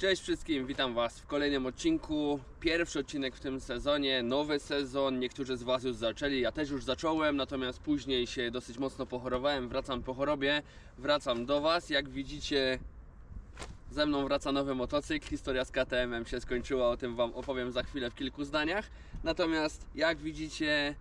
Cześć wszystkim, witam Was w kolejnym odcinku. Pierwszy odcinek w tym sezonie, nowy sezon. Niektórzy z Was już zaczęli, ja też już zacząłem, natomiast później się dosyć mocno pochorowałem. Wracam po chorobie, wracam do Was. Jak widzicie, ze mną wraca nowy motocykl. Historia z KTM-em się skończyła, o tym Wam opowiem za chwilę w kilku zdaniach. Natomiast jak widzicie,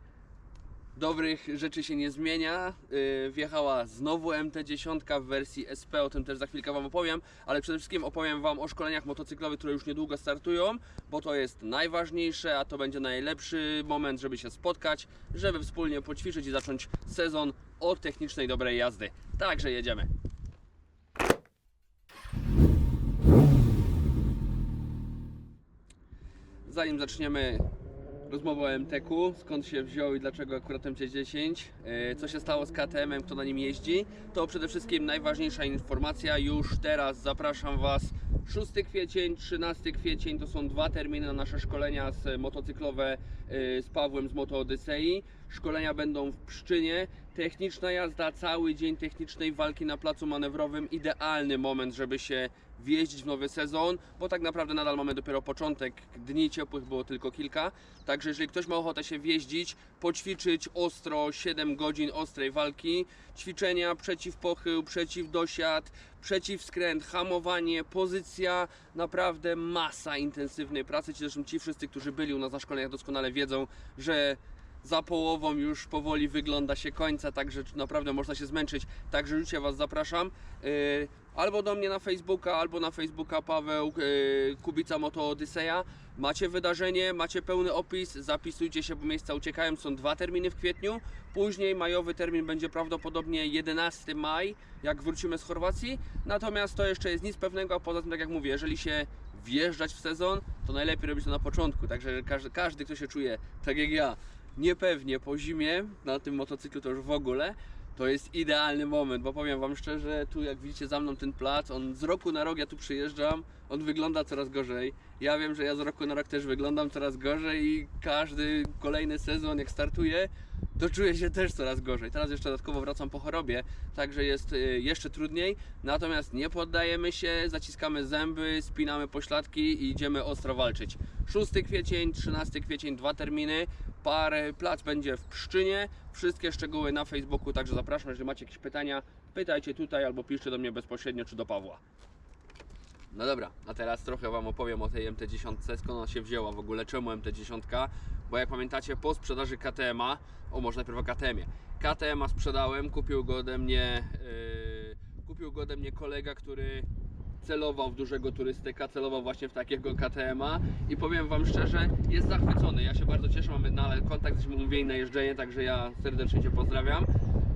dobrych rzeczy się nie zmienia. Yy, wjechała znowu MT-10 w wersji SP, o tym też za chwilkę Wam opowiem, ale przede wszystkim opowiem Wam o szkoleniach motocyklowych, które już niedługo startują, bo to jest najważniejsze, a to będzie najlepszy moment, żeby się spotkać, żeby wspólnie poćwiczyć i zacząć sezon od technicznej dobrej jazdy. Także jedziemy. Zanim zaczniemy rozmowę o MTK, skąd się wziął i dlaczego akurat MT10, e, co się stało z KTM-em, kto na nim jeździ, to przede wszystkim najważniejsza informacja, już teraz zapraszam Was 6 kwiecień, 13 kwiecień to są dwa terminy na nasze szkolenia z motocyklowe e, z Pawłem z Moto Odysei. Szkolenia będą w Pszczynie. Techniczna jazda, cały dzień technicznej walki na placu manewrowym. Idealny moment, żeby się wjeździć w nowy sezon, bo tak naprawdę nadal mamy dopiero początek. Dni ciepłych było tylko kilka. Także jeżeli ktoś ma ochotę się wjeździć, poćwiczyć ostro 7 godzin ostrej walki, ćwiczenia przeciw pochył, przeciw dosiad, przeciw skręt, hamowanie, pozycja, naprawdę masa intensywnej pracy. Zresztą ci wszyscy, którzy byli u nas na szkoleniach doskonale wiedzą, że za połową już powoli wygląda się końca, także naprawdę można się zmęczyć. Także życie Was zapraszam. Yy, albo do mnie na Facebooka, albo na Facebooka Paweł yy, Kubica Moto Odyseja. Macie wydarzenie, macie pełny opis, zapisujcie się, bo miejsca uciekają. Są dwa terminy w kwietniu. Później majowy termin będzie prawdopodobnie 11 maj, jak wrócimy z Chorwacji. Natomiast to jeszcze jest nic pewnego, a poza tym, tak jak mówię, jeżeli się wjeżdżać w sezon, to najlepiej robić to na początku. Także każdy, każdy kto się czuje tak jak ja, niepewnie po zimie, na tym motocyklu to już w ogóle, to jest idealny moment, bo powiem Wam szczerze, tu jak widzicie za mną ten plac, on z roku na rok ja tu przyjeżdżam, on wygląda coraz gorzej. Ja wiem, że ja z roku na rok też wyglądam coraz gorzej i każdy kolejny sezon jak startuję, to czuję się też coraz gorzej. Teraz jeszcze dodatkowo wracam po chorobie, także jest y, jeszcze trudniej. Natomiast nie poddajemy się, zaciskamy zęby, spinamy pośladki i idziemy ostro walczyć. 6 kwiecień, 13 kwiecień, dwa terminy. Parę plac będzie w Pszczynie. Wszystkie szczegóły na Facebooku, także zapraszam, jeżeli macie jakieś pytania, pytajcie tutaj albo piszcie do mnie bezpośrednio czy do Pawła. No dobra, a teraz trochę Wam opowiem o tej MT-10, skąd ona się wzięła w ogóle, czemu MT-10, bo jak pamiętacie po sprzedaży KTM-a, o może najpierw o KTM-ie, KTM-a sprzedałem, kupił go ode mnie, yy, kupił go ode mnie kolega, który celował w dużego turystyka, celował właśnie w takiego KTM-a i powiem Wam szczerze, jest zachwycony, ja się bardzo cieszę, mamy nadal kontakt, jesteśmy umówieni na jeżdżenie, także ja serdecznie Cię pozdrawiam.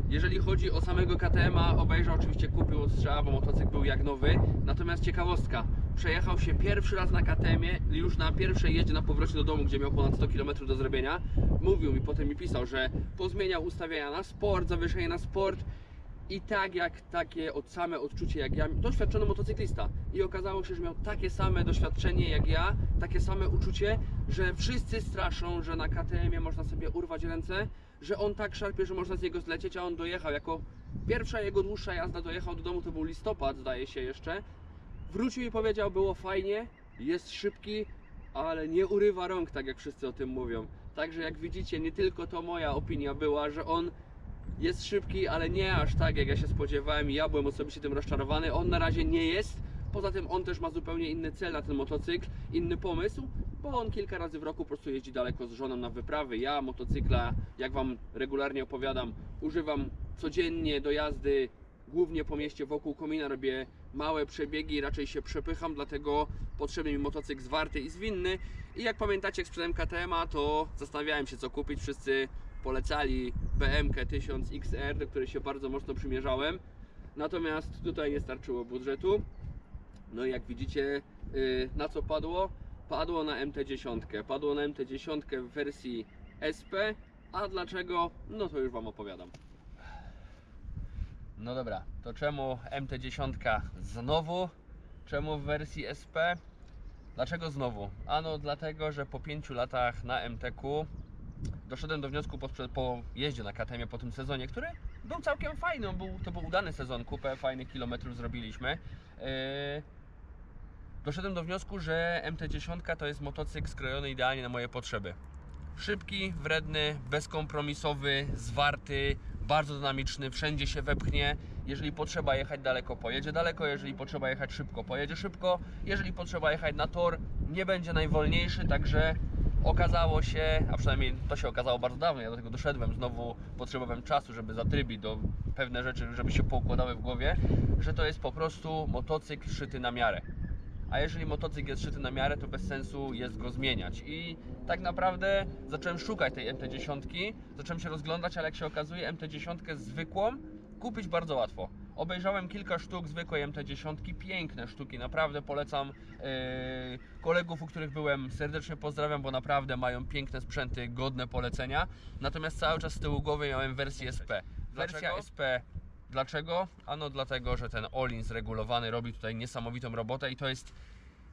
Jeżeli chodzi o samego KTM-a, obejrzał oczywiście kupił od strzała, bo motocykl był jak nowy. Natomiast ciekawostka, przejechał się pierwszy raz na KTM-ie, już na pierwszej jeździe na powrocie do domu, gdzie miał ponad 100 km do zrobienia. Mówił mi, potem mi pisał, że pozmieniał ustawienia na sport, zawieszenie na sport i tak jak takie od same odczucie jak ja, doświadczony motocyklista. I okazało się, że miał takie same doświadczenie jak ja, takie same uczucie, że wszyscy straszą, że na KTM-ie można sobie urwać ręce, że on tak szarpie, że można z niego zlecieć, a on dojechał. Jako pierwsza jego dłuższa jazda dojechał do domu, to był listopad zdaje się jeszcze, wrócił i powiedział, było fajnie, jest szybki, ale nie urywa rąk, tak jak wszyscy o tym mówią. Także jak widzicie, nie tylko to moja opinia była, że on jest szybki, ale nie aż tak, jak ja się spodziewałem ja byłem osobiście tym rozczarowany. On na razie nie jest. Poza tym on też ma zupełnie inny cel na ten motocykl, inny pomysł, bo on kilka razy w roku po prostu jeździ daleko z żoną na wyprawy. Ja motocykla, jak Wam regularnie opowiadam, używam codziennie do jazdy, głównie po mieście wokół komina robię małe przebiegi, raczej się przepycham, dlatego potrzebny mi motocykl zwarty i zwinny. I jak pamiętacie, jak sprzedałem KTM-a, to zastanawiałem się co kupić. Wszyscy polecali BMK 1000 XR, do której się bardzo mocno przymierzałem. Natomiast tutaj nie starczyło budżetu. No i jak widzicie, yy, na co padło? Padło na MT-10. Padło na MT-10 w wersji SP. A dlaczego? No to już Wam opowiadam. No dobra, to czemu MT-10 znowu? Czemu w wersji SP? Dlaczego znowu? Ano dlatego, że po 5 latach na MTQ doszedłem do wniosku po, po jeździe na KTM po tym sezonie, który był całkiem fajny, był, to był udany sezon, kupę fajnych kilometrów zrobiliśmy. Yy, doszedłem do wniosku, że MT-10 to jest motocykl skrojony idealnie na moje potrzeby. Szybki, wredny, bezkompromisowy, zwarty, bardzo dynamiczny, wszędzie się wepchnie. Jeżeli potrzeba jechać daleko, pojedzie daleko, jeżeli potrzeba jechać szybko, pojedzie szybko. Jeżeli potrzeba jechać na tor, nie będzie najwolniejszy, także okazało się, a przynajmniej to się okazało bardzo dawno, ja do tego doszedłem, znowu potrzebowałem czasu, żeby zatrybić do pewne rzeczy, żeby się poukładały w głowie, że to jest po prostu motocykl szyty na miarę. A jeżeli motocykl jest szyty na miarę, to bez sensu jest go zmieniać. I tak naprawdę zacząłem szukać tej MT-10, zacząłem się rozglądać, ale jak się okazuje, MT-10 zwykłą kupić bardzo łatwo. Obejrzałem kilka sztuk zwykłej MT-10, piękne sztuki, naprawdę polecam yy, kolegów, u których byłem, serdecznie pozdrawiam, bo naprawdę mają piękne sprzęty, godne polecenia. Natomiast cały czas z tyłu głowy miałem wersję SP. Wersja Dlaczego? SP Dlaczego? Ano dlatego, że ten Olin zregulowany robi tutaj niesamowitą robotę i to jest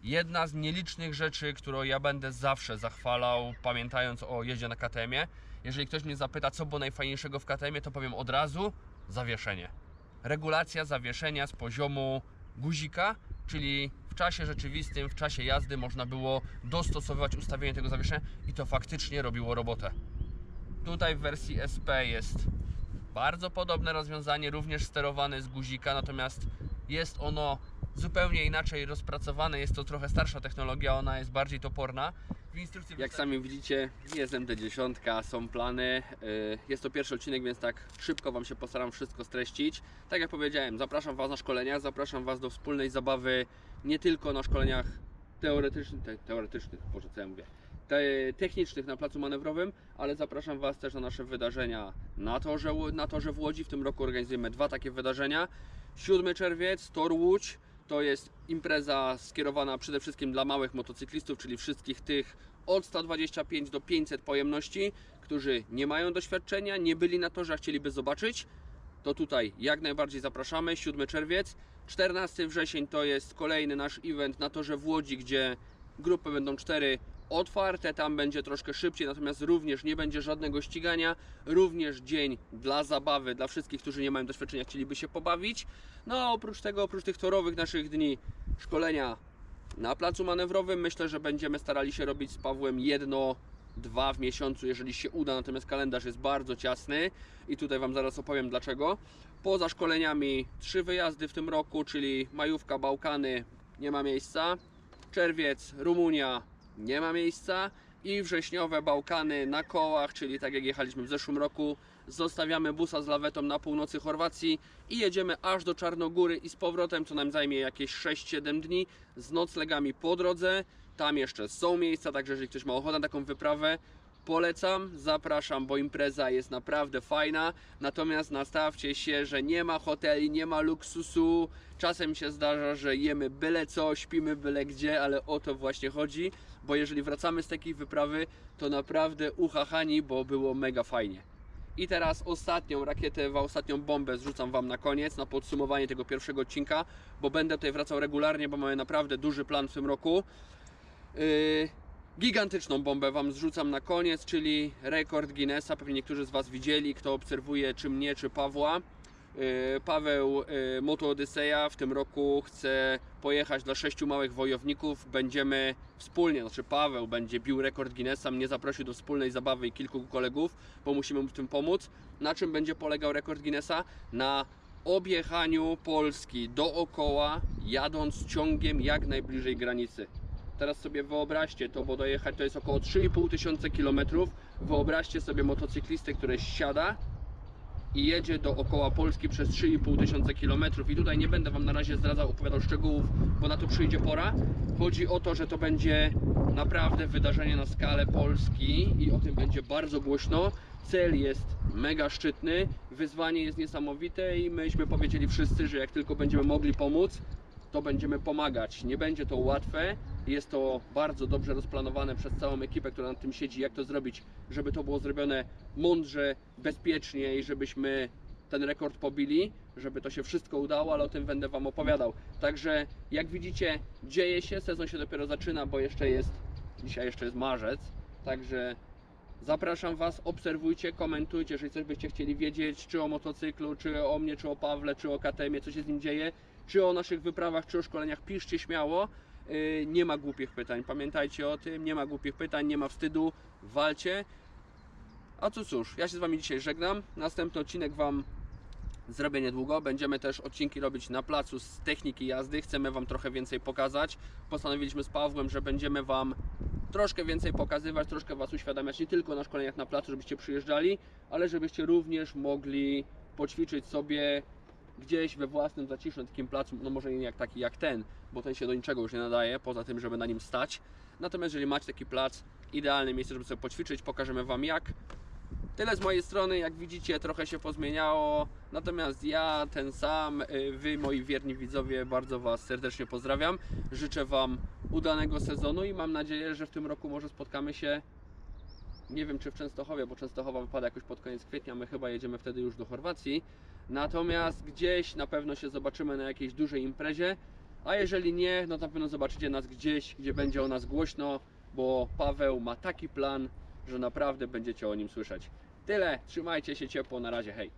jedna z nielicznych rzeczy, którą ja będę zawsze zachwalał, pamiętając o jeździe na KTM-ie. Jeżeli ktoś mnie zapyta, co było najfajniejszego w KTM-ie, to powiem od razu zawieszenie. Regulacja zawieszenia z poziomu guzika, czyli w czasie rzeczywistym, w czasie jazdy można było dostosowywać ustawienie tego zawieszenia i to faktycznie robiło robotę. Tutaj w wersji SP jest bardzo podobne rozwiązanie, również sterowane z guzika, natomiast jest ono zupełnie inaczej rozpracowane. Jest to trochę starsza technologia, ona jest bardziej toporna. W instrukcji jak sami widzicie, jest MT-10, są plany. Yy, Jest to pierwszy odcinek, więc tak szybko Wam się postaram wszystko streścić. Tak jak powiedziałem, zapraszam Was na szkolenia, zapraszam Was do wspólnej zabawy nie tylko na szkoleniach teoretycznych, te, teoretycznych, Boże, co ja mówię, te, technicznych na placu manewrowym, ale zapraszam Was też na nasze wydarzenia na torze, na torze w Łodzi. W tym roku organizujemy dwa takie wydarzenia. 7 czerwiec, Tor Łódź. To jest impreza skierowana przede wszystkim dla małych motocyklistów, czyli wszystkich tych od 125 do 500 pojemności, którzy nie mają doświadczenia, nie byli na torze, a chcieliby zobaczyć to tutaj jak najbardziej zapraszamy. 7 czerwiec. 14 wrzesień to jest kolejny nasz event na torze w Łodzi, gdzie grupy będą cztery otwarte, tam będzie troszkę szybciej, natomiast również nie będzie żadnego ścigania, również dzień dla zabawy, dla wszystkich, którzy nie mają doświadczenia, chcieliby się pobawić. No a oprócz tego, oprócz tych torowych naszych dni szkolenia na placu manewrowym, myślę, że będziemy starali się robić z Pawłem jedno, dwa w miesiącu, jeżeli się uda, natomiast kalendarz jest bardzo ciasny i tutaj Wam zaraz opowiem dlaczego. Poza szkoleniami trzy wyjazdy w tym roku, czyli majówka, Bałkany, nie ma miejsca, czerwiec, Rumunia, nie ma miejsca i wrześniowe Bałkany na kołach, czyli tak jak jechaliśmy w zeszłym roku, zostawiamy busa z lawetą na północy Chorwacji i jedziemy aż do Czarnogóry i z powrotem, co nam zajmie jakieś 6-7 dni, z noclegami po drodze. Tam jeszcze są miejsca, także jeżeli ktoś ma ochotę na taką wyprawę, polecam, zapraszam, bo impreza jest naprawdę fajna. Natomiast nastawcie się, że nie ma hoteli, nie ma luksusu. Czasem się zdarza, że jemy byle co, śpimy byle gdzie, ale o to właśnie chodzi, bo jeżeli wracamy z takiej wyprawy, to naprawdę uchachani, bo było mega fajnie. I teraz ostatnią rakietę, ostatnią bombę zrzucam Wam na koniec, na podsumowanie tego pierwszego odcinka, bo będę tutaj wracał regularnie, bo mamy naprawdę duży plan w tym roku. Yy, gigantyczną bombę Wam zrzucam na koniec, czyli rekord Guinnessa. Pewnie niektórzy z Was widzieli, kto obserwuje czy mnie, czy Pawła. Yy, Paweł yy, Moto Odyseja w tym roku chce pojechać dla sześciu małych wojowników. Będziemy wspólnie, znaczy Paweł będzie bił rekord Guinnessa, mnie zaprosił do wspólnej zabawy i kilku kolegów, bo musimy mu w tym pomóc. Na czym będzie polegał rekord Guinnessa? Na objechaniu Polski dookoła, jadąc ciągiem jak najbliżej granicy. Teraz sobie wyobraźcie to, bo dojechać to jest około 3,5 tysiące kilometrów. Wyobraźcie sobie motocyklistę, który siada i jedzie dookoła Polski przez 3,5 tysiące kilometrów. I tutaj nie będę Wam na razie zdradzał, opowiadał szczegółów, bo na to przyjdzie pora. Chodzi o to, że to będzie naprawdę wydarzenie na skalę Polski i o tym będzie bardzo głośno. Cel jest mega szczytny, wyzwanie jest niesamowite i myśmy powiedzieli wszyscy, że jak tylko będziemy mogli pomóc, to będziemy pomagać. Nie będzie to łatwe, jest to bardzo dobrze rozplanowane przez całą ekipę, która nad tym siedzi, jak to zrobić, żeby to było zrobione mądrze, bezpiecznie i żebyśmy ten rekord pobili, żeby to się wszystko udało, ale o tym będę Wam opowiadał. Także jak widzicie, dzieje się, sezon się dopiero zaczyna, bo jeszcze jest, dzisiaj jeszcze jest marzec, także Zapraszam Was, obserwujcie, komentujcie, jeżeli coś byście chcieli wiedzieć, czy o motocyklu, czy o mnie, czy o Pawle, czy o KTM, co się z nim dzieje, czy o naszych wyprawach, czy o szkoleniach, piszcie śmiało. Yy, Nie ma głupich pytań, pamiętajcie o tym, nie ma głupich pytań, nie ma wstydu, walcie. A to cóż, ja się z Wami dzisiaj żegnam. Następny odcinek Wam zrobię niedługo. Będziemy też odcinki robić na placu z techniki jazdy. Chcemy Wam trochę więcej pokazać. Postanowiliśmy z Pawłem, że będziemy Wam troszkę więcej pokazywać, troszkę Was uświadamiać nie tylko na szkoleniach na placu, żebyście przyjeżdżali, ale żebyście również mogli poćwiczyć sobie gdzieś we własnym zacisznym takim placu, no może nie jak taki jak ten, bo ten się do niczego już nie nadaje, poza tym, żeby na nim stać. Natomiast jeżeli macie taki plac, idealne miejsce, żeby sobie poćwiczyć, pokażemy Wam jak. Tyle z mojej strony, jak widzicie, trochę się pozmieniało. Natomiast ja, ten sam, y, Wy, moi wierni widzowie, bardzo Was serdecznie pozdrawiam. Życzę Wam udanego sezonu i mam nadzieję, że w tym roku może spotkamy się. Nie wiem, czy w Częstochowie, bo Częstochowa wypada jakoś pod koniec kwietnia. My chyba jedziemy wtedy już do Chorwacji. Natomiast gdzieś na pewno się zobaczymy na jakiejś dużej imprezie. A jeżeli nie, no to na pewno zobaczycie nas gdzieś, gdzie będzie o nas głośno, bo Paweł ma taki plan, że naprawdę będziecie o nim słyszeć. Tyle, trzymajcie się ciepło, na razie, hej.